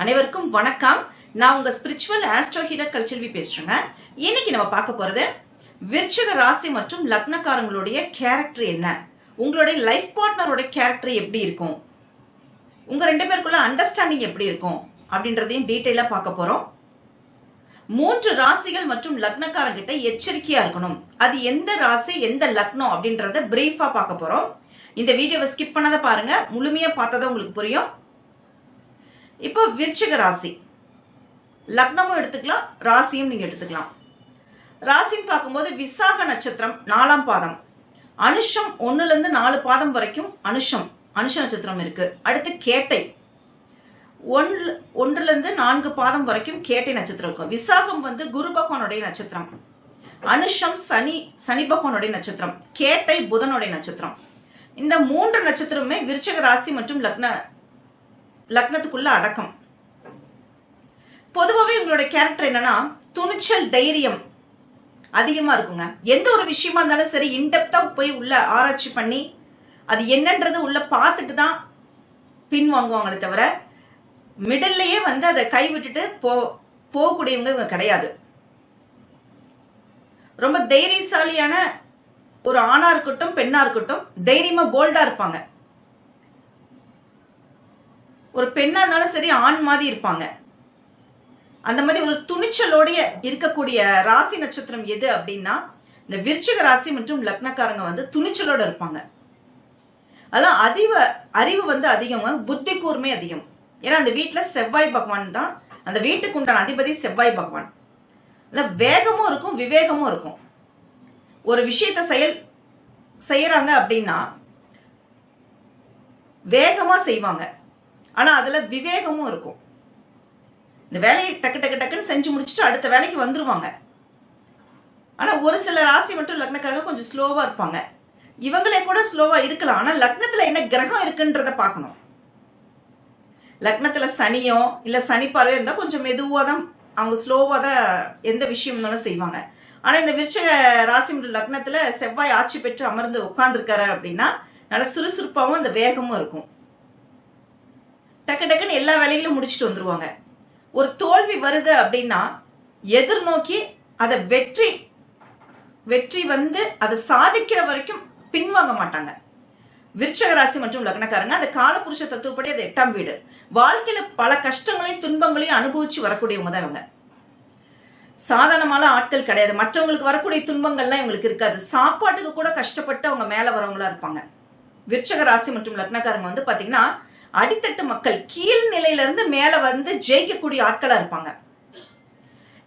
அனைவருக்கும் வணக்கம். நான் உங்க ஸ்பிரிச்சுவல் ஆஸ்ட்ரோ ஹீலர் கல்ச்செல்வி பேசுறேங்க. இன்னைக்கு நம்ம பார்க்க போறது விருச்சக ராசி மற்றும் லக்னக்காரங்களுடைய கேரக்டர் என்ன? உங்களுடைய லைஃப் பார்ட்னரோட கேரக்டர் எப்படி இருக்கும்? உங்க ரெண்டு பேருக்குள்ள அண்டர்ஸ்டாண்டிங் எப்படி இருக்கும்? அப்படின்றதையும் டீட்டெயிலா பார்க்க போறோம். மூன்று ராசிகள் மற்றும் லக்னக்காரங்கிட்ட எச்சரிக்கையா இருக்கணும். அது எந்த ராசி எந்த லக்னம் அப்படின்றத பிரீஃபா பார்க்க போறோம். இந்த வீடியோவை ஸ்கிப் பண்ணாத பாருங்க. முழுமையா பார்த்ததா உங்களுக்கு புரியும். இப்போ விருச்சிக ராசி. லக்னமும் எடுத்துக்கலாம் ராசியும் நீங்க எடுத்துக்கலாம். ராசின்னு பார்க்கும்போது விசாக நட்சத்திரம் நாலாம் பாதம். அனுஷம் ஒன்றுலேருந்து இருந்து நாலு பாதம் வரைக்கும் அனுஷம் அனுஷ நட்சத்திரம் இருக்கு. அடுத்து கேட்டை. ஒன்று ஒன்றுல இருந்து நான்கு பாதம் வரைக்கும் கேட்டை நட்சத்திரம் இருக்கும். விசாகம் வந்து குரு பகவானுடைய நட்சத்திரம். அனுஷம் சனி சனி பகவானுடைய நட்சத்திரம். கேட்டை புதனுடைய நட்சத்திரம். இந்த மூன்று நட்சத்திரமே விருச்சக ராசி மற்றும் லக்ன லக்னத்துக்குள்ள அடக்கம். பொதுவாகவே உங்களோட கேரக்டர் என்னன்னா துணிச்சல் தைரியம் அதிகமா இருக்குங்க. எந்த ஒரு விஷயமா இருந்தாலும் சரி இன்டெப்தா போய் உள்ள ஆராய்ச்சி பண்ணி அது என்னன்றது உள்ள பார்த்துட்டு தான் பின் வாங்குவாங்களே தவிர மிடில்லையே வந்து அதை கைவிட்டுட்டு போ போகக்கூடியவங்க இவங்க கிடையாது. ரொம்ப தைரியசாலியான ஒரு ஆணா இருக்கட்டும் பெண்ணா இருக்கட்டும் தைரியமா போல்டா இருப்பாங்க. ஒரு பெண்ணா இருந்தாலும் சரி ஆண் மாதிரி இருப்பாங்க. அந்த மாதிரி ஒரு துணிச்சலோடைய இருக்கக்கூடிய ராசி நட்சத்திரம் எது அப்படின்னா இந்த விருச்சிக ராசி மற்றும் லக்னக்காரங்க வந்து துணிச்சலோட இருப்பாங்க. அதான் அதிவ அறிவு வந்து அதிகம் புத்தி கூர்மை அதிகம். ஏன்னா அந்த வீட்டில் செவ்வாய் பகவான் தான். அந்த வீட்டுக்கு உண்டான அதிபதி செவ்வாய் பகவான். அதான் வேகமும் இருக்கும் விவேகமும் இருக்கும். ஒரு விஷயத்தை செயல் செய்யறாங்க அப்படின்னா வேகமா செய்வாங்க. ஆனா அதுல விவேகமும் இருக்கும். இந்த வேலையை டக்கு டக்கு டக்குன்னு செஞ்சு முடிச்சுட்டு அடுத்த வேலைக்கு வந்துருவாங்க. ஆனா ஒரு சில ராசி மட்டும் லக்னக்காரங்க கொஞ்சம் ஸ்லோவா இருப்பாங்க. இவங்களே கூட ஸ்லோவா இருக்கலாம். ஆனா லக்னத்துல என்ன கிரகம் இருக்குன்றத பார்க்கணும். லக்னத்துல சனியோ இல்ல சனி பார்வையோ இருந்தா கொஞ்சம் மெதுவா தான் அவங்க ஸ்லோவா தான் எந்த விஷயம் இருந்தாலும் செய்வாங்க. ஆனா இந்த விருச்சக ராசி மற்றும் லக்னத்துல செவ்வாய் ஆட்சி பெற்று அமர்ந்து உட்கார்ந்துருக்காரு அப்படின்னா நல்ல சுறுசுறுப்பாகவும் அந்த வேகமும் இருக்கும். டக்கு டக்குன்னு எல்லா வேலைகளும் முடிச்சுட்டு வந்துருவாங்க. ஒரு தோல்வி வருது அப்படின்னா எதிர்நோக்கி அதை வெற்றி வெற்றி வந்து அதை சாதிக்கிற வரைக்கும் பின்வாங்க மாட்டாங்க. விருச்சக ராசி மற்றும் லக்னக்காரங்க அந்த காலபுருஷ தத்துவப்படி அது எட்டாம் வீடு. வாழ்க்கையில பல கஷ்டங்களையும் துன்பங்களையும் அனுபவிச்சு வரக்கூடியவங்க தான் இவங்க. சாதாரணமான ஆட்கள் கிடையாது. மற்றவங்களுக்கு வரக்கூடிய துன்பங்கள்லாம் இவங்களுக்கு இருக்காது. சாப்பாட்டுக்கு கூட கஷ்டப்பட்டு அவங்க மேல வரவங்களா இருப்பாங்க. விருச்சக ராசி மற்றும் லக்னக்காரங்க வந்து பாத்தீங்கன்னா அடித்தட்டு மக்கள் கீழ் மேலே வந்து ஜெயிக்கக்கூடிய ஆட்களாக இருப்பாங்க.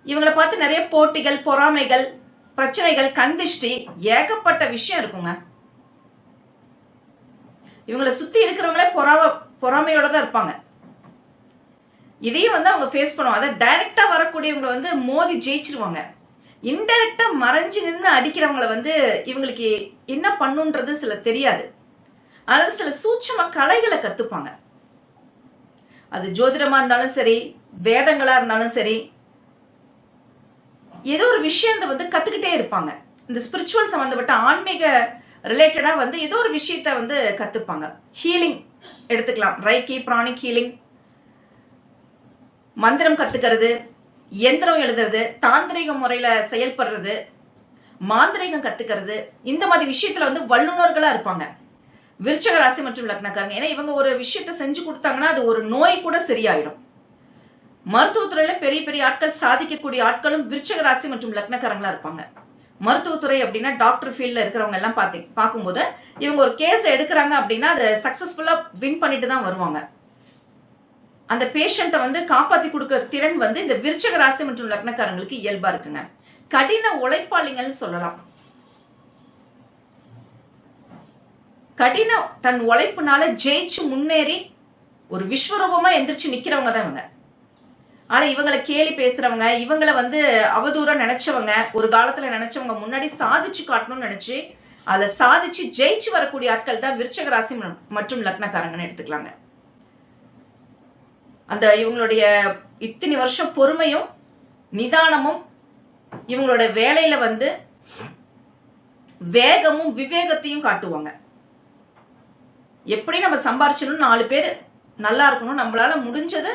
இவங்களை பார்த்து நிறைய போட்டிகள் பொறாமைகள் பிரச்சனைகள் கந்திஷ்டி ஏகப்பட்ட விஷயம் இருக்குங்க. இவங்களை சுத்தி இருக்கிறவங்களே பொறாம பொறாமையோட தான் இருப்பாங்க. இதையும் வந்து அவங்க ஃபேஸ் பண்ணுவாங்க. அதை டைரக்டா வரக்கூடியவங்களை வந்து மோதி ஜெயிச்சிருவாங்க. இன்டைரக்டா மறைஞ்சு நின்று அடிக்கிறவங்களை வந்து இவங்களுக்கு என்ன பண்ணுன்றது சில தெரியாது. அல்லது சில சூட்சம கலைகளை கத்துப்பாங்க. அது ஜோதிடமா இருந்தாலும் சரி வேதங்களா இருந்தாலும் சரி ஏதோ ஒரு விஷயத்தை வந்து கத்துக்கிட்டே இருப்பாங்க. இந்த ஸ்பிரிச்சுவல் சம்பந்தப்பட்ட ஆன்மீக ரிலேட்டடா வந்து ஏதோ ஒரு விஷயத்த வந்து கத்துப்பாங்க. ஹீலிங் எடுத்துக்கலாம். ரைக்கி பிராணிக் ஹீலிங் மந்திரம் கத்துக்கிறது எந்திரம் எழுதுறது தாந்திரிக முறையில செயல்படுறது மாந்திரிகம் கத்துக்கிறது இந்த மாதிரி விஷயத்துல வந்து வல்லுநர்களா இருப்பாங்க. விருச்சக ராசி மற்றும் லக்னக்காரங்க. ஏன்னா இவங்க ஒரு விஷயத்த செஞ்சு கொடுத்தாங்கன்னா அது ஒரு நோய் கூட சரியாயிடும் மருத்துவத்துறையில பெரிய பெரிய ஆட்கள் சாதிக்கக்கூடிய ஆட்களும் விருச்சக ராசி மற்றும் லக்னக்காரங்களா இருப்பாங்க. மருத்துவத்துறை அப்படின்னா டாக்டர் ஃபீல்ட்ல இருக்கிறவங்க எல்லாம் பார்த்து பார்க்கும்போது இவங்க ஒரு கேஸ் எடுக்கிறாங்க அப்படின்னா அதை சக்சஸ்ஃபுல்லா வின் பண்ணிட்டு தான் வருவாங்க. அந்த பேஷண்ட்டை வந்து காப்பாத்தி கொடுக்குற திறன் வந்து இந்த விருச்சக ராசி மற்றும் லக்னக்காரங்களுக்கு இயல்பா இருக்குங்க. கடின உழைப்பாளிங்கள்னு சொல்லலாம். கடின தன் உழைப்புனால ஜெயிச்சு முன்னேறி ஒரு விஸ்வரூபமா எந்திரிச்சு நிக்கிறவங்க தான் இவங்க. ஆனா இவங்களை கேலி பேசுறவங்க இவங்களை வந்து அவதூறம் நினைச்சவங்க ஒரு காலத்துல நினைச்சவங்க முன்னாடி சாதிச்சு காட்டணும்னு நினைச்சு அதுல சாதிச்சு ஜெயிச்சு வரக்கூடிய ஆட்கள் தான் விருச்சக ராசி மற்றும் லக்னக்காரங்கன்னு எடுத்துக்கலாங்க. அந்த இவங்களுடைய இத்தனை வருஷம் பொறுமையும் நிதானமும் இவங்களோட வேலையில வந்து வேகமும் விவேகத்தையும் காட்டுவாங்க. எப்படி நம்ம சம்பாரிச்சணும் நாலு பேர் நல்லா இருக்கணும். நம்மளால முடிஞ்சது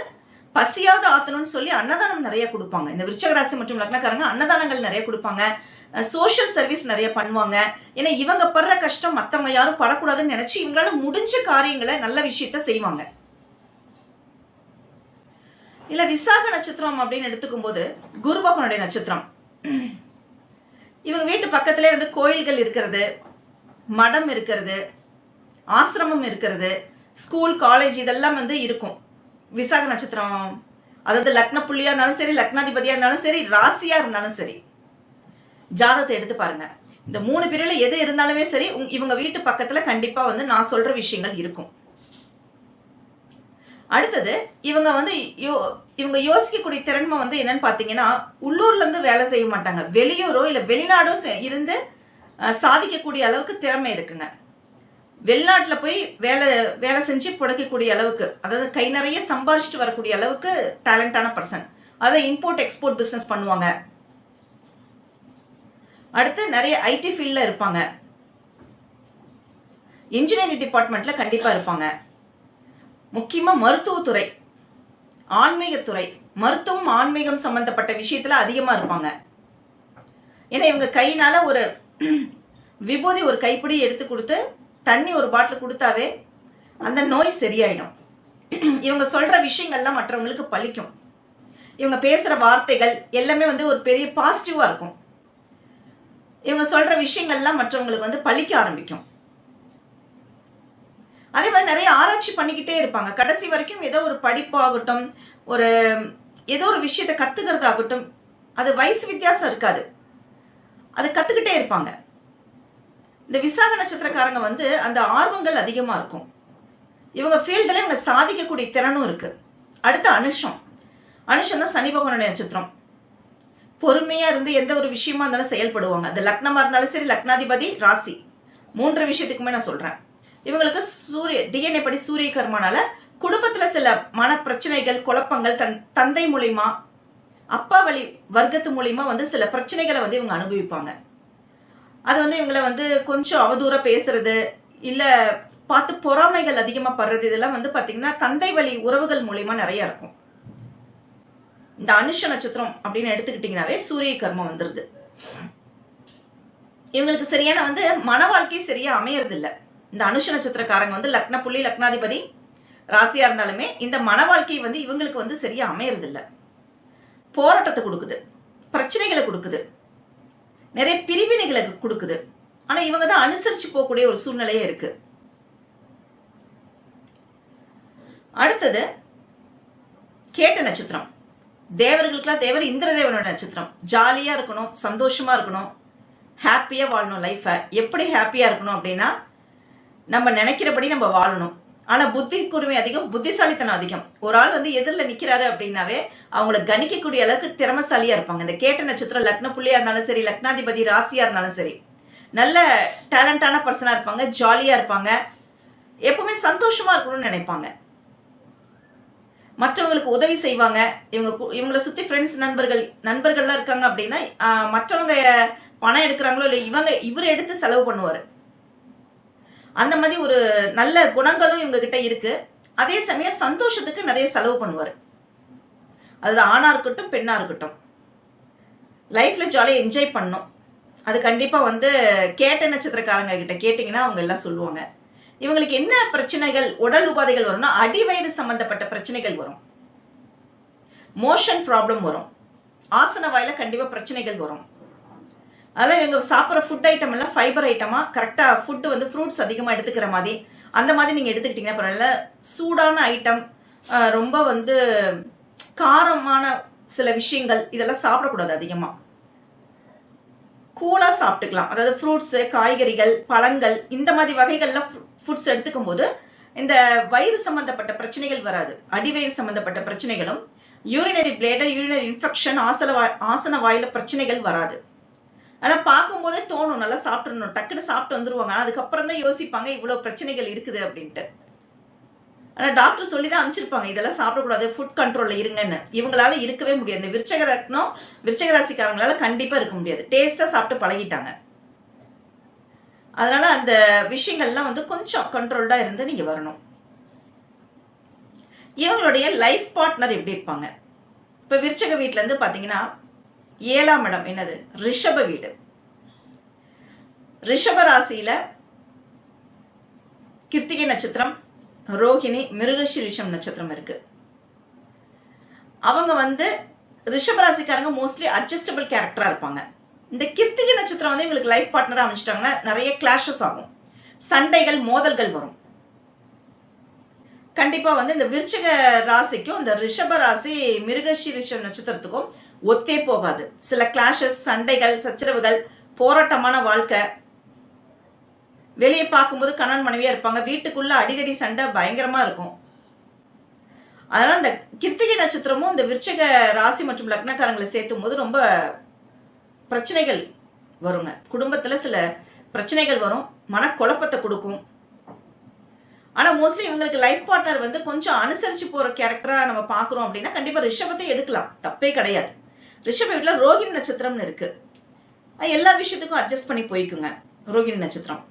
பசியாவது ஆத்தணும்னு சொல்லி அன்னதானம் நிறைய கொடுப்பாங்க. இந்த விருச்சகராசி மற்றும் லக்னக்காரங்க அன்னதானங்கள் நிறைய கொடுப்பாங்க. சோஷியல் சர்வீஸ் நிறைய பண்ணுவாங்க. ஏன்னா இவங்க படுற கஷ்டம் மற்றவங்க யாரும் படக்கூடாதுன்னு நினைச்சு இவங்களால முடிஞ்ச காரியங்களை நல்ல விஷயத்த செய்வாங்க. இல்ல விசாக நட்சத்திரம் அப்படின்னு எடுத்துக்கும் போது குருபகனுடைய நட்சத்திரம். இவங்க வீட்டு பக்கத்திலே வந்து கோயில்கள் இருக்கிறது மடம் இருக்கிறது ஆசிரமம் இருக்கிறது ஸ்கூல் காலேஜ் இதெல்லாம் வந்து இருக்கும். விசாக நட்சத்திரம் அதாவது லக்ன புள்ளியா இருந்தாலும் சரி லக்னாதிபதியா இருந்தாலும் சரி ராசியா இருந்தாலும் சரி. ஜாதகத்தை எடுத்து பாருங்க. இந்த மூணு பேர்ல எது இருந்தாலுமே சரி இவங்க வீட்டு பக்கத்துல கண்டிப்பா வந்து நான் சொல்ற விஷயங்கள் இருக்கும். அடுத்தது இவங்க வந்து யோ- இவங்க யோசிக்கக்கூடிய திறன்மை வந்து என்னன்னு பாத்தீங்கன்னா உள்ளூர்ல இருந்து வேலை செய்ய மாட்டாங்க. வெளியூரோ இல்ல வெளிநாடோ இருந்து சாதிக்கக்கூடிய அளவுக்கு திறமை இருக்குங்க. வெளிநாட்டில் போய் வேலை வேலை செஞ்சு பிழைக்கக்கூடிய அளவுக்கு அதாவது கை நிறைய சம்பாரிச்சிட்டு வரக்கூடிய அளவுக்கு டேலண்டான பர்சன் அதை இம்போர்ட் எக்ஸ்போர்ட் பிஸ்னஸ் பண்ணுவாங்க. அடுத்து நிறைய ஐடி ஃபீல்டில் இருப்பாங்க. இன்ஜினியரிங் டிபார்ட்மெண்ட்ல கண்டிப்பா இருப்பாங்க. முக்கியமா மருத்துவத்துறை ஆன்மீகத்துறை மருத்துவம் ஆன்மீகம் சம்பந்தப்பட்ட விஷயத்துல அதிகமா இருப்பாங்க. ஏன்னா இவங்க கையினால ஒரு விபூதி ஒரு கைப்பிடி எடுத்து கொடுத்து தண்ணி ஒரு பாட்டில் கொடுத்தாவே அந்த நோய் சரியாயிடும். இவங்க சொல்ற விஷயங்கள்லாம் மற்றவங்களுக்கு பழிக்கும். இவங்க பேசுற வார்த்தைகள் எல்லாமே வந்து ஒரு பெரிய பாசிட்டிவா இருக்கும். இவங்க சொல்ற விஷயங்கள்லாம் மற்றவங்களுக்கு வந்து பழிக்க ஆரம்பிக்கும். அதே மாதிரி நிறைய ஆராய்ச்சி பண்ணிக்கிட்டே இருப்பாங்க. கடைசி வரைக்கும் ஏதோ ஒரு படிப்பாகட்டும் ஒரு ஏதோ ஒரு விஷயத்தை கத்துக்கிறதாகட்டும் அது வயசு வித்தியாசம் இருக்காது. அதை கத்துக்கிட்டே இருப்பாங்க. இந்த விசாக நட்சத்திரக்காரங்க வந்து அந்த ஆர்வங்கள் அதிகமா இருக்கும். இவங்க ஃபீல்டில் இவங்க சாதிக்கக்கூடிய திறனும் இருக்கு. அடுத்து அனுஷம். அனுஷம் தான் சனி பகவானுடைய நட்சத்திரம். பொறுமையா இருந்து எந்த ஒரு விஷயமா இருந்தாலும் செயல்படுவாங்க. அது லக்னமா இருந்தாலும் சரி லக்னாதிபதி ராசி. மூன்று விஷயத்துக்குமே நான் சொல்றேன். இவங்களுக்கு சூரிய டிஎன்ஏ படி சூரிய கர்மனால குடும்பத்துல சில மன பிரச்சனைகள் குழப்பங்கள் தன் தந்தை மூலியமா அப்பா வழி வர்க்கத்து மூலியமா வந்து சில பிரச்சனைகளை வந்து இவங்க அனுபவிப்பாங்க. அது வந்து இவங்களை வந்து கொஞ்சம் அவதூற பேசுறது இல்ல பார்த்து பொறாமைகள் அதிகமா படுறது இதெல்லாம் வந்து பாத்தீங்கன்னா தந்தை வழி உறவுகள் மூலியமா நிறைய இருக்கும். இந்த அனுஷ நட்சத்திரம் அப்படின்னு எடுத்துக்கிட்டீங்கன்னாவே சூரிய கர்மம் வந்துருது. இவங்களுக்கு சரியான வந்து மன வாழ்க்கை சரியா அமையறது இல்ல இந்த அனுஷ நட்சத்திரக்காரங்க வந்து லக்ன புள்ளி லக்னாதிபதி ராசியா இருந்தாலுமே இந்த மன வாழ்க்கை வந்து இவங்களுக்கு வந்து சரியா அமையறது இல்ல போராட்டத்தை கொடுக்குது பிரச்சனைகளை கொடுக்குது. நிறைய பிரிவினைகளை கொடுக்குது. ஆனா இவங்க தான் அனுசரிச்சு போகக்கூடிய ஒரு சூழ்நிலையே இருக்கு. அடுத்தது கேட்ட நட்சத்திரம். தேவர்களுக்கெல்லாம் தேவர் இந்திரதேவனோட நட்சத்திரம். ஜாலியா இருக்கணும் சந்தோஷமா இருக்கணும். ஹாப்பியா வாழணும் லைஃபை எப்படி ஹாப்பியா இருக்கணும் அப்படின்னா நம்ம நினைக்கிறபடி நம்ம வாழணும். ஆனா புத்தி கூர்மை அதிகம் புத்திசாலித்தனம் அதிகம். ஒரு ஆள் வந்து எதிரில் நிக்கிறாரு அப்படின்னாவே அவங்கள கணிக்கக்கூடிய அளவுக்கு திறமசாலியா இருப்பாங்க. இந்த கேட்ட நட்சத்திரம் லக்ன புள்ளியா இருந்தாலும் சரி லக்னாதிபதி ராசியா இருந்தாலும் சரி. நல்ல டேலண்டான பர்சனா இருப்பாங்க ஜாலியா இருப்பாங்க. எப்பவுமே சந்தோஷமா இருக்கணும்னு நினைப்பாங்க. மற்றவங்களுக்கு உதவி செய்வாங்க. இவங்க இவங்களை சுத்தி ஃப்ரெண்ட்ஸ் நண்பர்கள் நண்பர்கள்லாம் இருக்காங்க அப்படின்னா மற்றவங்க பணம் எடுக்கிறாங்களோ இல்லை இவங்க இவர் எடுத்து செலவு பண்ணுவாரு. அந்த மாதிரி ஒரு நல்ல குணங்களும் இவங்க கிட்ட இருக்கு. அதே சமயம் சந்தோஷத்துக்கு நிறைய செலவு பண்ணுவார். அது ஆணா இருக்கட்டும் பெண்ணா இருக்கட்டும். லைஃப்ல ஜாலியாக என்ஜாய் பண்ணும். அது கண்டிப்பா வந்து கேட்ட நட்சத்திரக்காரங்க கிட்ட கேட்டிங்கன்னா அவங்க எல்லாம் சொல்லுவாங்க. இவங்களுக்கு என்ன பிரச்சனைகள் உடல் உபாதைகள் வரும்னா அடிவயிறு சம்பந்தப்பட்ட பிரச்சனைகள் வரும். மோஷன் ப்ராப்ளம் வரும். ஆசன வாயில கண்டிப்பா பிரச்சனைகள் வரும். அதெல்லாம் இவங்க சாப்பிட்ற ஃபுட் ஐட்டம் எல்லாம் ஃபைபர் ஐட்டமா கரெக்டாக ஃபுட்டு வந்து ஃப்ரூட்ஸ் அதிகமாக எடுத்துக்கிற மாதிரி. அந்த மாதிரி நீங்கள் எடுத்துக்கிட்டீங்கன்னா பரவாயில்ல. சூடான ஐட்டம் ரொம்ப வந்து காரமான சில விஷயங்கள் இதெல்லாம் சாப்பிடக்கூடாது அதிகமாக கூலாக சாப்பிட்டுக்கலாம். அதாவது ஃப்ரூட்ஸு காய்கறிகள் பழங்கள் இந்த மாதிரி வகைகள்லாம் ஃபுட்ஸ் எடுத்துக்கும் போது இந்த வயிறு சம்பந்தப்பட்ட பிரச்சனைகள் வராது. அடிவயிறு சம்பந்தப்பட்ட பிரச்சனைகளும் யூரினரி பிளேடர் யூரினரி இன்ஃபெக்ஷன் ஆசன வாய் ஆசன வாயில பிரச்சனைகள் வராது. ஆனா பார்க்கும்போதே தோணும் நல்லா சாப்பிட்டுறணும். டக்குன்னு சாப்பிட்டு வந்துருவாங்க. ஆனா அதுக்கப்புறம் தான் யோசிப்பாங்க இவ்வளவு பிரச்சனைகள் இருக்குது அப்படின்ட்டு. ஆனா டாக்டர் சொல்லி தான் அனுப்பிச்சிருப்பாங்க இதெல்லாம் சாப்பிடக்கூடாது ஃபுட் கண்ட்ரோல்ல இருங்கன்னு. இவங்களால இருக்கவே முடியாது. இந்த விருச்சக ரத்னம் விருச்சக ராசிக்காரங்களால கண்டிப்பா இருக்க முடியாது. டேஸ்டா சாப்பிட்டு பழகிட்டாங்க. அதனால அந்த விஷயங்கள்லாம் வந்து கொஞ்சம் கண்ட்ரோல்டா இருந்து நீங்க வரணும். இவங்களுடைய லைஃப் பார்ட்னர் எப்படி இருப்பாங்க? இப்போ விருச்சக வீட்ல இருந்து பார்த்தீங்கன்னா ஏழாம் இடம் என்னது? ரிஷப வீடு. ரிஷப ராசியில கிருத்திகை நட்சத்திரம் ரோஹிணி மிருகஷிரிஷம் நட்சத்திரம் இருக்கு. அவங்க வந்து ரிஷபராசிக்காரங்க மோஸ்ட்லி அட்ஜஸ்டபிள் கேரக்டரா இருப்பாங்க. இந்த கிருத்திகை நட்சத்திரம் வந்து இவங்களுக்கு லைஃப் பார்ட்னரா அமைச்சிட்டாங்கன்னா நிறைய கிளாஷஸ் ஆகும். சண்டைகள் மோதல்கள் வரும். கண்டிப்பா வந்து இந்த விருச்சிக ராசிக்கும் இந்த ரிஷப ராசி மிருகஷிரிஷம் நட்சத்திரத்துக்கும் ஒத்தே போகாது. சில கிளாஷஸ் சண்டைகள் சச்சரவுகள் போராட்டமான வாழ்க்கை. வெளியே பார்க்கும்போது கணவன் மனைவியா இருப்பாங்க. வீட்டுக்குள்ள அடிதடி சண்டை பயங்கரமா இருக்கும். அதனால இந்த கிருத்திகை நட்சத்திரமும் இந்த விருச்சக ராசி மற்றும் லக்னக்காரங்களை சேர்த்தும் போது ரொம்ப பிரச்சனைகள் வருங்க. குடும்பத்துல சில பிரச்சனைகள் வரும். மனக்குழப்பத்தை கொடுக்கும். ஆனா மோஸ்ட்லி இவங்களுக்கு லைஃப் பார்ட்னர் வந்து கொஞ்சம் அனுசரிச்சு போற கேரக்டரா நம்ம பாக்குறோம் அப்படின்னா கண்டிப்பா ரிஷபத்தை எடுக்கலாம். தப்பே கிடையாது. ரிஷப வீட்டில் ரோகிணி நட்சத்திரம்னு இருக்கு. எல்லா விஷயத்துக்கும் அட்ஜஸ்ட் பண்ணி போய்க்குங்க. ரோகிணி நட்சத்திரம்.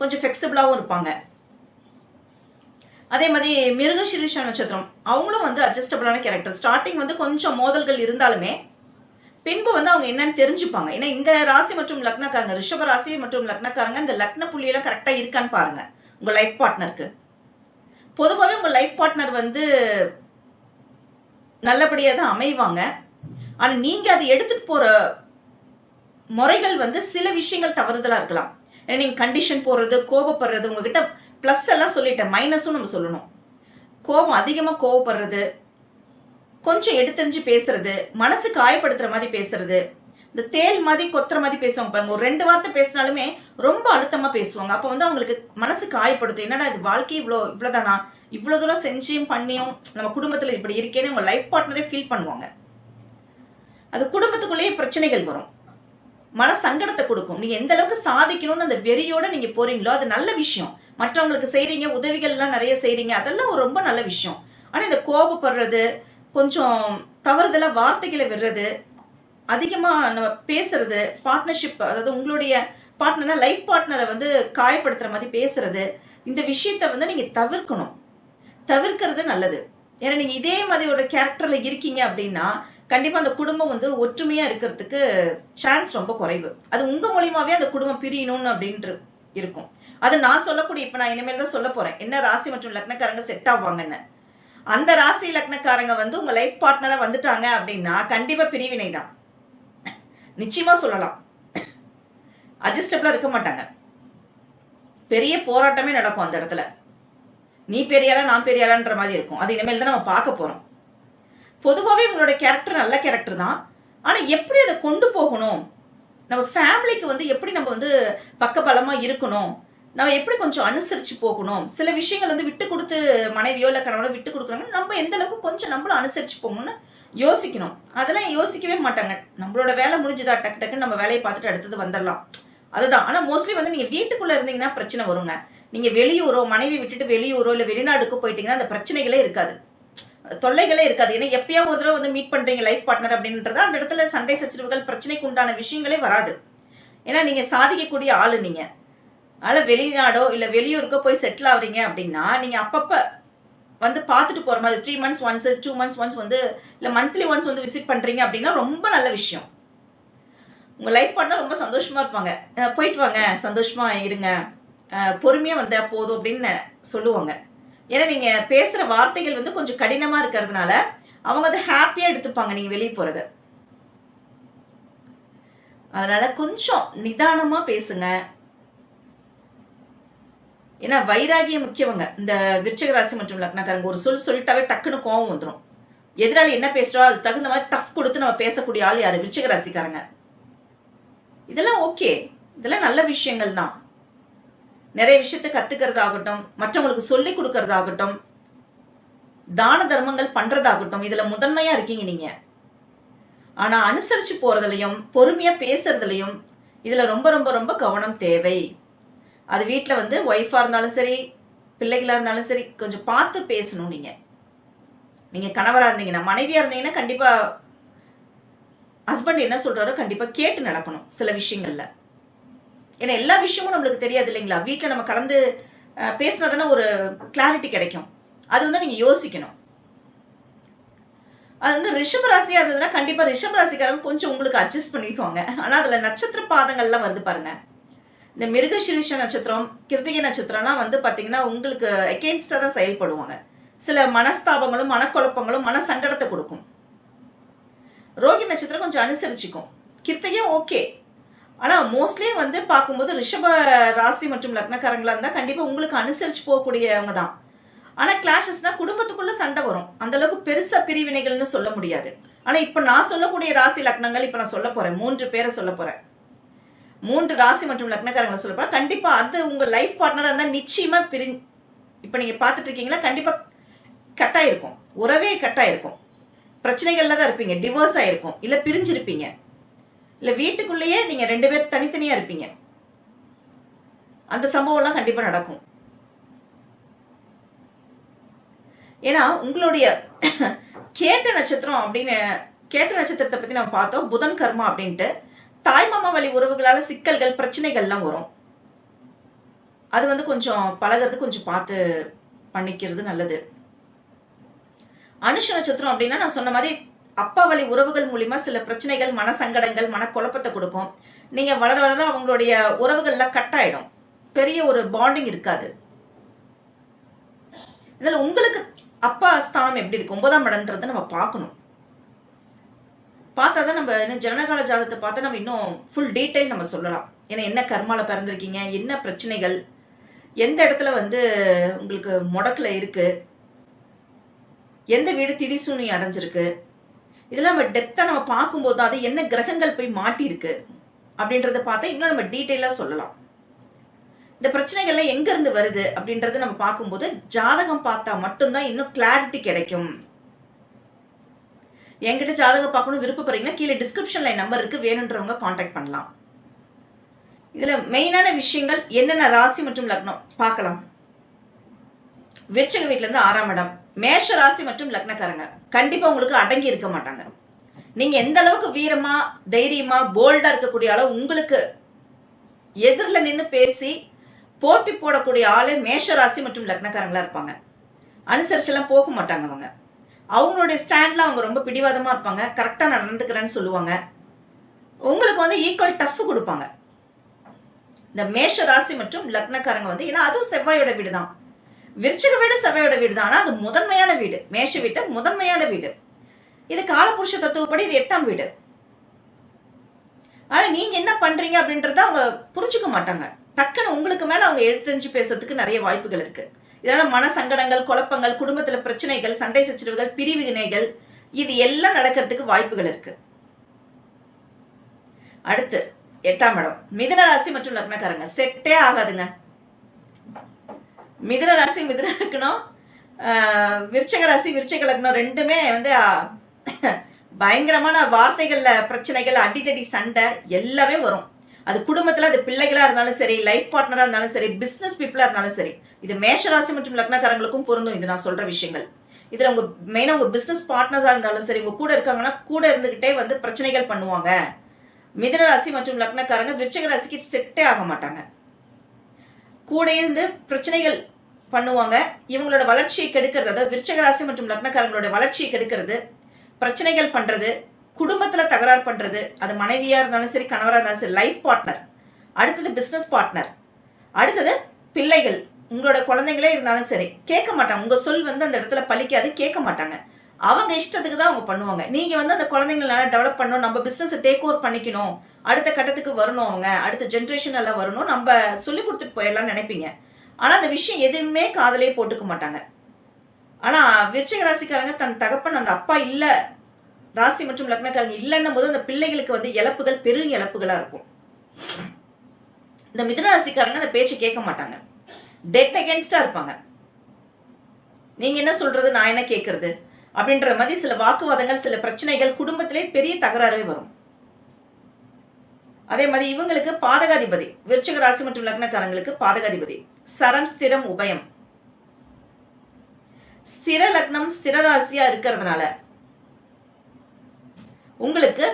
கொஞ்சம் ஃபிளெக்சிபிளாகவும் இருப்பாங்க. அதே மாதிரி மிருகசிரீஷ நட்சத்திரம். அவங்களும் வந்து அட்ஜஸ்டபிளான கேரக்டர் ஸ்டார்டிங் வந்து கொஞ்சம் மோதல்கள் இருந்தாலுமே பின்பு வந்து அவங்க என்னன்னு தெரிஞ்சுப்பாங்க. ஏன்னா இந்த ராசி மற்றும் லக்னக்காரங்க ரிஷப ராசி மற்றும் லக்னக்காரங்க இந்த லக்ன புள்ளியெல்லாம் கரெக்டாக இருக்கான்னு பாருங்க. உங்கள் லைஃப் பார்ட்னருக்கு பொதுவாகவே உங்கள் லைஃப் பார்ட்னர் வந்து நல்லபடியாக தான் அமைவாங்க. ஆனா நீங்க அதை எடுத்துட்டு போற முறைகள் வந்து சில விஷயங்கள் தவறுதலா இருக்கலாம். ஏன்னா நீங்க கண்டிஷன் போடுறது கோபப்படுறது உங்ககிட்ட ப்ளஸ் எல்லாம் சொல்லிட்டேன். மைனஸும் நம்ம சொல்லணும். கோபம் அதிகமா கோவப்படுறது கொஞ்சம் எடுத்தெறிஞ்சு பேசுறது மனசு காயப்படுத்துற மாதிரி பேசுறது இந்த தேல் மாதிரி கொத்துற மாதிரி பேசுவாங்க பாருங்க. ஒரு ரெண்டு வார்த்தை பேசினாலுமே ரொம்ப அழுத்தமா பேசுவாங்க. அப்ப வந்து அவங்களுக்கு மனசு காயப்படுத்தும் என்னடா இது வாழ்க்கை இவ்வளோ இவ்வளவுதானா? இவ்வளவு தூரம் செஞ்சியும் பண்ணியும் நம்ம குடும்பத்துல இப்படி இருக்கேன்னு உங்க லைஃப் பார்ட்னரே ஃபீல் பண்ணுவாங்க. அது குடும்பத்துக்குள்ளேயே பிரச்சனைகள் வரும். மன சங்கடத்தை கொடுக்கும். நீங்க எந்த அளவுக்கு சாதிக்கணும்னு அந்த வெறியோட நீங்க போறீங்களோ அது நல்ல விஷயம். மற்றவங்களுக்கு செய்றீங்க உதவிகள் எல்லாம் நிறைய செய்றீங்க அதெல்லாம் ஒரு ரொம்ப நல்ல விஷயம். ஆனா இந்த கோபப்படுறது கொஞ்சம் தவறுதலா வார்த்தைகளை விடுறது அதிகமா நம்ம பேசுறது பார்ட்னர்ஷிப் அதாவது உங்களுடைய பார்ட்னர்னா லைஃப் பார்ட்னரை வந்து காயப்படுத்துற மாதிரி பேசுறது இந்த விஷயத்த வந்து நீங்க தவிர்க்கணும். தவிர்க்கிறது நல்லது. ஏன்னா நீங்க இதே மாதிரி ஒரு கேரக்டர்ல இருக்கீங்க அப்படின்னா கண்டிப்பா அந்த குடும்பம் வந்து ஒற்றுமையா இருக்கிறதுக்கு சான்ஸ் ரொம்ப குறைவு. அது உங்க மூலியமாவே அந்த குடும்பம் பிரியணும்னு அப்படின்ட்டு இருக்கும். அது நான் சொல்லக்கூடிய இப்ப நான் இனிமேல் தான் சொல்ல போறேன். என்ன ராசி மற்றும் லக்னக்காரங்க செட் ஆவாங்கன்னு. அந்த ராசி லக்னக்காரங்க வந்து உங்க லைஃப் பார்ட்னரா வந்துட்டாங்க அப்படின்னா கண்டிப்பா பிரிவினை தான். நிச்சயமா சொல்லலாம். அட்ஜஸ்டபிளா இருக்க மாட்டாங்க. பெரிய போராட்டமே நடக்கும் அந்த இடத்துல. நீ பெரியாளா நான் பெரியாளான்ற மாதிரி இருக்கும். அது இனிமேல் தான் நம்ம பார்க்க போறோம். பொதுவாகவே உங்களோட கேரக்டர் நல்ல கேரக்டர் தான். ஆனால் எப்படி அதை கொண்டு போகணும்? நம்ம ஃபேமிலிக்கு வந்து எப்படி நம்ம வந்து பக்கபலமாக இருக்கணும்? நம்ம எப்படி கொஞ்சம் அனுசரித்து போகணும்? சில விஷயங்கள் வந்து விட்டு கொடுத்து மனைவியோ இல்லை கணவனோ விட்டு கொடுக்குறாங்க. நம்ம எந்த அளவுக்கு கொஞ்சம் நம்மளும் அனுசரித்து போகணும்னு யோசிக்கணும். அதெல்லாம் யோசிக்கவே மாட்டாங்க. நம்மளோட வேலை முடிஞ்சுதா டக்கு டக்குன்னு நம்ம வேலையை பார்த்துட்டு அடுத்தது வந்துடலாம். அதுதான். ஆனால் மோஸ்ட்லி வந்து நீங்கள் வீட்டுக்குள்ளே இருந்தீங்கன்னா பிரச்சனை வருங்க. நீங்கள் வெளியூரோ மனைவி விட்டுட்டு வெளியூரோ இல்லை வெளிநாடுக்கு போயிட்டீங்கன்னா அந்த பிரச்சனைகளே இருக்காது. தொல்லைகளே இருக்காது. ஏன்னா எப்பயோ ஒரு தடவை வந்து மீட் பண்றீங்க லைஃப் பார்ட்னர் அப்படின்றத அந்த இடத்துல சண்டை சச்சரவுகள் பிரச்சனைக்கு உண்டான விஷயங்களே வராது. ஏன்னா நீங்க சாதிக்கக்கூடிய ஆளு நீங்க. அதனால வெளிநாடோ இல்ல வெளியூருக்கோ போய் செட்டில் ஆகுறீங்க அப்படின்னா நீங்க அப்பப்ப வந்து பார்த்துட்டு போற மாதிரி three months once two months once வந்து இல்ல மந்த்லி ஒன்ஸ் வந்து விசிட் பண்றீங்க அப்படின்னா ரொம்ப நல்ல விஷயம். உங்க லைஃப் பார்ட்னர் ரொம்ப சந்தோஷமா இருப்பாங்க. போயிட்டு வாங்க சந்தோஷமா இருங்க. பொறுமையாக பொறுமையா வந்தா போதும் அப்படின்னு சொல்லுவாங்க. ஏன்னா நீங்க பேசுற வார்த்தைகள் வந்து கொஞ்சம் கடினமா இருக்கிறதுனால அவங்க அதை ஹாப்பியா எடுத்துப்பாங்க நீங்க வெளியே போறது. அதனால கொஞ்சம் நிதானமா பேசுங்க. ஏன்னா வைராகியம் முக்கியவங்க. இந்த விருச்சக ராசி மற்றும் லக்னக்காரங்க ஒரு சொல் சொல்லிட்டாவே டக்குன்னு கோவம் வந்துடும் எதிராளி என்ன பேசுறோம் அது தகுந்த மாதிரி டஃப் கொடுத்து நம்ம பேசக்கூடிய ஆள் யாரு? விருச்சக ராசிக்காரங்க. இதெல்லாம் ஓகே இதெல்லாம் நல்ல விஷயங்கள் தான். நிறைய விஷயத்த கத்துக்கிறதாகட்டும் மற்றவங்களுக்கு சொல்லி கொடுக்கறதாகட்டும் தான தர்மங்கள் பண்றதாகட்டும் இதுல முதன்மையா இருக்கீங்க நீங்க. ஆனா அனுசரிச்சு போறதுலயும் பொறுமையா பேசுறதுலயும் இதுல ரொம்ப ரொம்ப ரொம்ப கவனம் தேவை. அது வீட்டில் வந்து ஒய்ஃபா இருந்தாலும் சரி பிள்ளைகளா இருந்தாலும் சரி கொஞ்சம் பார்த்து பேசணும் நீங்க. நீங்க கணவரா இருந்தீங்கன்னா மனைவியா இருந்தீங்கன்னா கண்டிப்பா ஹஸ்பண்ட் என்ன சொல்றாரோ கண்டிப்பா கேட்டு நடக்கணும் சில விஷயங்கள்ல. ஏன்னா எல்லா விஷயமும் நம்மளுக்கு தெரியாது இல்லைங்களா? வீட்டில் நம்ம கலந்து பேசினா தானே ஒரு கிளாரிட்டி கிடைக்கும். அது வந்து நீங்க யோசிக்கணும். அது வந்து ரிஷப ராசியா இருந்ததுன்னா கண்டிப்பா ரிஷப ராசிக்காரங்க கொஞ்சம் உங்களுக்கு அட்ஜஸ்ட் பண்ணிக்கோங்க. ஆனா அதுல நட்சத்திர பாதங்கள்லாம் வந்து பாருங்க. இந்த மிருகசிரீஷ நட்சத்திரம் கிருத்திகை நட்சத்திரம்லாம் வந்து பாத்தீங்கன்னா உங்களுக்கு எகெயின்ஸ்டாக தான் செயல்படுவாங்க. சில மனஸ்தாபங்களும் மனக்குழப்பங்களும் மன சங்கடத்தை கொடுக்கும். ரோகி நட்சத்திரம் கொஞ்சம் அனுசரிச்சுக்கும். கிருத்திகையும் ஓகே ஆனா மோஸ்ட்லி வந்து பார்க்கும்போது ரிஷப ராசி மற்றும் லக்னக்காரங்களா இருந்தா கண்டிப்பா உங்களுக்கு அனுசரிச்சு போகக்கூடியவங்க தான் ஆனா கிளாஷஸ்னா குடும்பத்துக்குள்ள சண்டை வரும். அந்த அளவுக்கு பெருசா பிரிவினைகள்னு சொல்ல முடியாது. ஆனா இப்ப நான் சொல்லக்கூடிய ராசி லக்னங்கள் இப்ப நான் சொல்ல போறேன். மூன்று பேரை சொல்ல போறேன். மூன்று ராசி மற்றும் லக்னக்காரங்களை சொல்ல போறேன். கண்டிப்பா அது உங்க லைஃப் பார்ட்னரா இருந்தா நிச்சயமா பிரி இப்ப நீங்க பாத்துட்டு இருக்கீங்களா கண்டிப்பா கட்டாயிருக்கும். உறவே கட்டாயிருக்கும். பிரச்சனைகள்ல தான் இருப்பீங்க. டிவோர்ஸ் ஆயிருக்கும். இல்ல பிரிஞ்சிருப்பீங்க. இல்ல வீட்டுக்குள்ளேயே நீங்க ரெண்டு பேர் தனித்தனியா இருப்பீங்க. அந்த சம்பவம்லாம் கண்டிப்பா நடக்கும். ஏன்னா உங்களுடைய கேட்ட நட்சத்திரம் அப்படின்னு கேட்ட நட்சத்திரத்தை பத்தி நம்ம பார்த்தோம். புதன் கர்மா அப்படின்ட்டு. தாய்மாமா வழி உறவுகளால சிக்கல்கள் பிரச்சனைகள்லாம் வரும். அது வந்து கொஞ்சம் பழகிறது கொஞ்சம் பார்த்து பண்ணிக்கிறது நல்லது. அனுஷ நட்சத்திரம் அப்படின்னா நான் சொன்ன மாதிரி அப்பா வழி உறவுகள் மூலியமா சில பிரச்சனைகள் மனசங்கடங்கள் மனக்குழப்பத்தை கொடுக்கும். நீங்க வளர வளர அவங்களுடைய உறவுகள்லாம் கட் ஆயிடும். பெரிய ஒரு பாண்டிங் இருக்காது. இதுல உங்களுக்கு அப்பா ஸ்தானம் எப்படி இருக்கு? ஒன்பதாம் இடம்ன்றதை நம்ம பார்க்கணும். பார்த்தா தான் நம்ம இன்னும் ஜனகால ஜாதத்தை பார்த்தா நம்ம இன்னும் ஃபுல் டீட்டெயில் நம்ம சொல்லலாம். ஏன்னா என்ன கர்மால பிறந்திருக்கீங்க? என்ன பிரச்சனைகள்? எந்த இடத்துல வந்து உங்களுக்கு முடக்கில் இருக்கு? எந்த வீடு திதிசூனி அடைஞ்சிருக்கு? இதெல்லாம் நம்ம டெப்தா நம்ம பார்க்கும்போது அது என்ன கிரகங்கள் போய் மாட்டியிருக்கு அப்படின்றத பார்த்தா இன்னும் நம்ம டீட்டெயிலாக சொல்லலாம். இந்த பிரச்சனைகள்லாம் எங்க இருந்து வருது அப்படின்றத நம்ம பார்க்கும்போது ஜாதகம் பார்த்தா மட்டும்தான் இன்னும் கிளாரிட்டி கிடைக்கும். என்கிட்ட ஜாதகம் பார்க்கணும் விருப்பப்படுறீங்கன்னா கீழே டிஸ்கிரிப்ஷன்ல நம்பர் இருக்கு வேணுன்றவங்க காண்டாக்ட் பண்ணலாம். இதுல மெயினான விஷயங்கள் என்னென்ன ராசி மற்றும் லக்னம் பார்க்கலாம். விருச்சக வீட்ல இருந்து ஆறாம் இடம். மேஷ ராசி மற்றும் லக்னக்காரங்க. கண்டிப்பா உங்களுக்கு அடங்கி இருக்க மாட்டாங்க. நீங்க எந்த அளவுக்கு வீரமா தைரியமா போல்டா இருக்கக்கூடிய அளவு உங்களுக்கு எதிரில் நின்று பேசி போட்டி போடக்கூடிய ஆளே மேஷ ராசி மற்றும் லக்னக்காரங்களா இருப்பாங்க. அனுசரிச்செல்லாம் போக மாட்டாங்க அவங்க. அவங்களுடைய ஸ்டாண்ட்ல அவங்க ரொம்ப பிடிவாதமா இருப்பாங்க. கரெக்டா நடந்துக்கிறேன்னு சொல்லுவாங்க. உங்களுக்கு வந்து ஈக்குவல் டஃப் கொடுப்பாங்க. இந்த மேஷ ராசி மற்றும் லக்னக்காரங்க வந்து ஏன்னா அதுவும் செவ்வாயோட வீடு தான் விருச்சிக வீடு செவ்வாயோட வீடு தான். ஆனால் அது முதன்மையான வீடு. மேஷ வீட்டை முதன்மையான வீடு. இது காலபுருஷ தத்துவப்படி இது எட்டாம் வீடு. ஆனா நீங்க என்ன பண்றீங்க அப்படின்றத அவங்க புரிஞ்சுக்க மாட்டாங்க. டக்குன்னு உங்களுக்கு மேல அவங்க எழுத்தறிஞ்சு பேசுறதுக்கு நிறைய வாய்ப்புகள் இருக்கு. இதனால மன சங்கடங்கள் குழப்பங்கள் குடும்பத்துல பிரச்சனைகள் சண்டை சச்சரவுகள் பிரிவினைகள் இது எல்லாம் நடக்கிறதுக்கு வாய்ப்புகள் இருக்கு. அடுத்து எட்டாம் இடம். மிதுன ராசி மற்றும் லக்னக்காரங்க. செட்டே ஆகாதுங்க. மிதுன ராசி மிதுன லக்னம் விருச்சக ராசி விருச்சக லக்னம் ரெண்டுமே வந்து பயங்கரமான வார்த்தைகள்ல பிரச்சனைகள் அடித்தடி சண்டை எல்லாமே வரும். அது குடும்பத்துல அது பிள்ளைகளா இருந்தாலும் சரி லைஃப் பார்ட்னரா இருந்தாலும் சரி பிசினஸ் பீப்புளா இருந்தாலும் சரி இது மேஷ ராசி மற்றும் லக்னக்காரங்களுக்கும் பொருந்தும் இது நான் சொல்ற விஷயங்கள். இதுல உங்க மெயினா உங்க பிசினஸ் பார்ட்னர்ஸா இருந்தாலும் சரி உங்க கூட இருக்காங்கன்னா கூட இருந்துகிட்டே வந்து பிரச்சனைகள் பண்ணுவாங்க. மிதுன ராசி மற்றும் லக்னக்காரங்க விருச்சக ராசிக்கு செட்டே ஆக மாட்டாங்க. கூட இருந்து பிரச்சனைகள் பண்ணுவாங்க. இவங்களோட வளர்ச்சியை கெடுக்கிறது அதாவது விருச்சகராசி மற்றும் லக்னக்காரங்களோட வளர்ச்சியை கெடுக்கிறது பிரச்சனைகள் பண்றது குடும்பத்துல தகராறு பண்றது அது மனைவியா இருந்தாலும் சரி கணவரா இருந்தாலும் சரி லைஃப் பார்ட்னர் அடுத்தது பிசினஸ் பார்ட்னர் அடுத்தது பிள்ளைகள். உங்களோட குழந்தைங்களே இருந்தாலும் சரி கேட்க மாட்டாங்க. உங்க சொல் வந்து அந்த இடத்துல பழிக்காது கேட்க மாட்டாங்க. அவங்க இஷ்டத்துக்கு தான் அவங்க பண்ணுவாங்க. நீங்க வந்து அந்த குழந்தைங்களை நல்லா டெவலப் பண்ணணும் நம்ம பிசினஸ் டேக் ஓவர் பண்ணிக்கணும். அடுத்த கட்டத்துக்கு வரணும் அவங்க. அடுத்த ஜென்ரேஷன் எல்லாம் வரணும். நம்ம சொல்லி கொடுத்துட்டு போயிடலாம் நினைப்பீங்க. ஆனா அந்த விஷயம் எதுவுமே காதலே போட்டுக்க மாட்டாங்க. ஆனா விருச்சிக ராசிக்காரங்க தன் தகப்பன் அந்த அப்பா இல்ல ராசி மற்றும் லக்னக்காரங்க இல்லைன்னும் போது அந்த பிள்ளைகளுக்கு வந்து இழப்புகள் பெரும் இழப்புகளா இருக்கும். இந்த மிதுன ராசிக்காரங்க அந்த பேச்சு கேட்க மாட்டாங்க. டெட் அகேன்ஸ்டா இருப்பாங்க. நீங்க என்ன சொல்றது நான் என்ன கேட்கறது? அப்படின்ற மாதிரி சில வாக்குவாதங்கள் சில பிரச்சனைகள் குடும்பத்திலே பெரிய தகராறே வரும். அதே மாதிரி இவங்களுக்கு பாதகாதிபதி விருச்சக ராசி மற்றும் லக்னக்காரங்களுக்கு பாதகாதிபதி. சரம் ஸ்திரம் உபயம். ஸ்திர லக்னம் ஸ்திர ராசியா இருக்கிறதுனால உங்களுக்கு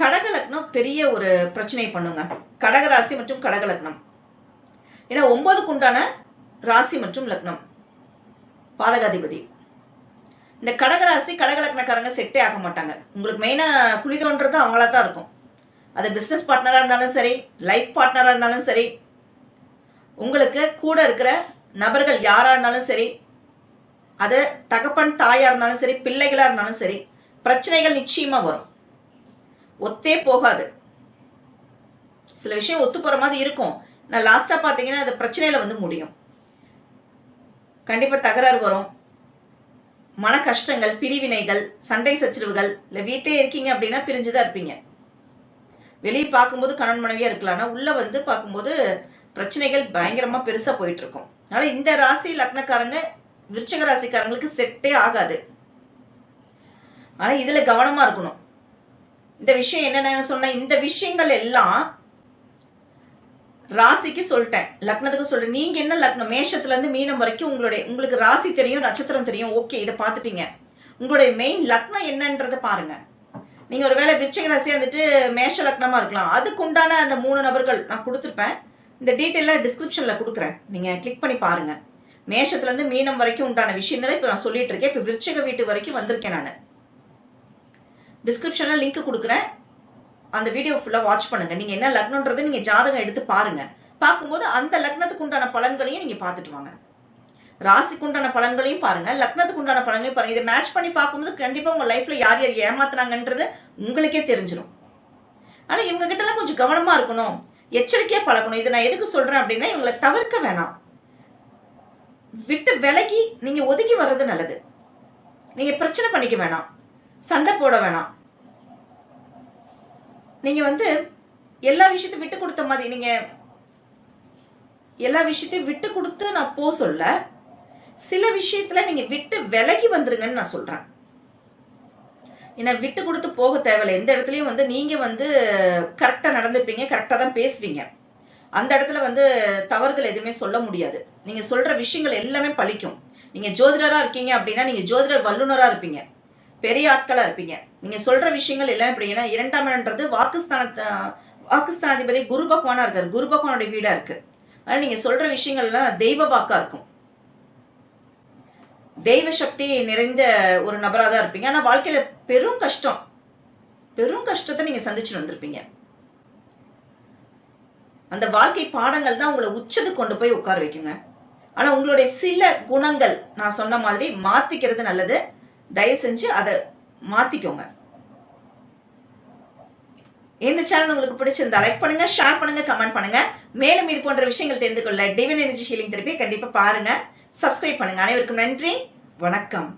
கடக லக்னம் பெரிய ஒரு பிரச்சனை பண்ணுங்க. கடக ராசி மற்றும் கடக லக்னம். ஏன்னா ஒன்பதுக்கு உண்டான ராசி மற்றும் லக்னம். பாதகாதிபதி. இந்த கடகராசி கடகலக்கணக்காரங்க செட்டே ஆக மாட்டாங்க. உங்களுக்கு மெயினாக குழி தோன்றது அவங்களா தான் இருக்கும். அது பிஸ்னஸ் பார்ட்னராக இருந்தாலும் சரி லைஃப் பார்ட்னராக இருந்தாலும் சரி உங்களுக்கு கூட இருக்கிற நபர்கள் யாராக இருந்தாலும் சரி அது தகப்பன் தாயாக இருந்தாலும் சரி பிள்ளைகளாக இருந்தாலும் சரி பிரச்சனைகள் நிச்சயமாக வரும். ஒத்தே போகாது. சில விஷயம் ஒத்து போகிற மாதிரி இருக்கும். நான் லாஸ்ட்டாக பார்த்தீங்கன்னா அது பிரச்சனையில் வந்து முடியும். கண்டிப்பாக தகராறு வரும். மன கஷ்டங்கள் பிரிவினைகள் சண்டை சச்சரவுகள் இல்லை வீட்டே இருக்கீங்க அப்படின்னா பிரிஞ்சு தான் இருப்பீங்க. வெளியே பார்க்கும்போது கணவன் மனைவியா இருக்கலாம். ஆனா உள்ள வந்து பார்க்கும்போது பிரச்சனைகள் பயங்கரமா பெருசா போயிட்டு இருக்கும் அதனால இந்த ராசி லக்னக்காரங்க விருச்சக ராசிக்காரங்களுக்கு செட்டே ஆகாது. ஆனா இதுல கவனமா இருக்கணும். இந்த விஷயம் என்னென்ன சொன்ன இந்த விஷயங்கள் எல்லாம் ராசிக்கு சொல்லிட்டேன். லக்னத்துக்கு சொல்றேன். நீங்க என்ன லக்னம்? மேஷத்துல இருந்து மீனம் வரைக்கும் உங்களுடைய உங்களுக்கு ராசி தெரியும் நட்சத்திரம் தெரியும். ஓகே இதை பார்த்துட்டீங்க. உங்களுடைய மெயின் லக்னம் என்னன்றதை பாருங்க. நீங்க ஒருவேளை விருச்சிக ராசி வந்துட்டு மேஷ லக்னமா இருக்கலாம். அதுக்கு உண்டான அந்த மூணு நபர்கள் நான் கொடுத்துருப்பேன். இந்த டீட்டெயிலாக டிஸ்கிரிப்ஷன்ல கொடுக்குறேன். நீங்க கிளிக் பண்ணி பாருங்க. மேஷத்துல இருந்து மீனம் வரைக்கும் உண்டான விஷயங்களை இப்போ நான் சொல்லிட்டு இருக்கேன். இப்போ விருச்சிக வீட்டு வரைக்கும் வந்திருக்கேன் நான். டிஸ்கிரிப்ஷன்ல லிங்க் கொடுக்குறேன். அந்த வீடியோ ஃபுல்லாக வாட்ச் பண்ணுங்க. நீங்க என்ன லக்னன்றது நீங்க ஜாதகம் எடுத்து பாருங்க. பார்க்கும்போது அந்த லக்னத்துக்கு உண்டான பலன்களையும் நீங்க பார்த்துட்டு வாங்க. ராசிக்கு உண்டான பலன்களையும் பாருங்க லக்னத்துக்கு உண்டான பலன்களையும் பாருங்க. இதை மேட்ச் பண்ணி பார்க்கும்போது கண்டிப்பா உங்க லைஃப்ல யார் யார் ஏமாத்துனாங்கன்றது உங்களுக்கே தெரிஞ்சிடும் ஆனா இவங்க கிட்ட எல்லாம் கொஞ்சம் கவனமா இருக்கணும். எச்சரிக்கையா பழக்கணும் இதை நான் எதுக்கு சொல்றேன் அப்படின்னா இவங்களை தவிர்க்க வேணாம். விட்டு விலகி நீங்க ஒதுங்கி வர்றது நல்லது. நீங்க பிரச்சனை பண்ணிக்க வேணாம். சண்டை போட வேணாம். நீங்க வந்து எல்லா விஷயத்தையும் விட்டு கொடுத்த மாதிரி நீங்க எல்லா விஷயத்தையும் விட்டு கொடுத்து நான் போ சொல்ல சில விஷயத்துல நீங்க விட்டு விலகி வந்துருங்கன்னு நான் சொல்றேன். ஏன்னா விட்டு கொடுத்து போக தேவையில்லை. எந்த இடத்துலயும் வந்து நீங்க வந்து கரெக்டா நடந்துப்பீங்க கரெக்டா தான் பேசுவீங்க. அந்த இடத்துல வந்து தவறுதல் எதுவுமே சொல்ல முடியாது. நீங்க சொல்ற விஷயங்கள் எல்லாமே பழிக்கும். நீங்க ஜோதிடரா இருக்கீங்க அப்படின்னா நீங்க ஜோதிடர் வல்லுனரா இருப்பீங்க. பெரிய ஆட்களா இருப்பீங்க. நீங்க சொல்ற விஷயங்கள் எல்லாம் எப்படின்னா இரண்டாம் இடம்ன்றது வாக்குஸ்தான வாக்குஸ்தானாதிபதி குரு பகவானா இருக்காரு. குரு பகவானுடைய வீடா இருக்கு. அதனால நீங்க சொல்ற விஷயங்கள்லாம் தெய்வ வாக்கா இருக்கும். தெய்வ சக்தி நிறைந்த ஒரு நபரா தான் இருப்பீங்க. ஆனா வாழ்க்கையில பெரும் கஷ்டம். பெரும் கஷ்டத்தை நீங்க சந்திச்சுட்டு வந்திருப்பீங்க. அந்த வாழ்க்கை பாடங்கள் தான் உங்களை உச்சத்துக்கு கொண்டு போய் உட்கார வைக்குங்க. ஆனா உங்களுடைய சில குணங்கள் நான் சொன்ன மாதிரி மாத்திக்கிறது நல்லது. தயவு செஞ்சு அதை மாத்திக்கோங்க. இந்த சேனல் உங்களுக்கு பிடிச்சிருந்தா லைக் பண்ணுங்க ஷேர் பண்ணுங்க கமெண்ட் பண்ணுங்க. மேலும் இது போன்ற விஷயங்கள் தெரிந்து கொள்ள டிவின் எனர்ஜி ஹீலிங் திருப்பி கண்டிப்பா பாருங்க. சப்ஸ்கிரைப் பண்ணுங்க. அனைவருக்கும் நன்றி. வணக்கம்.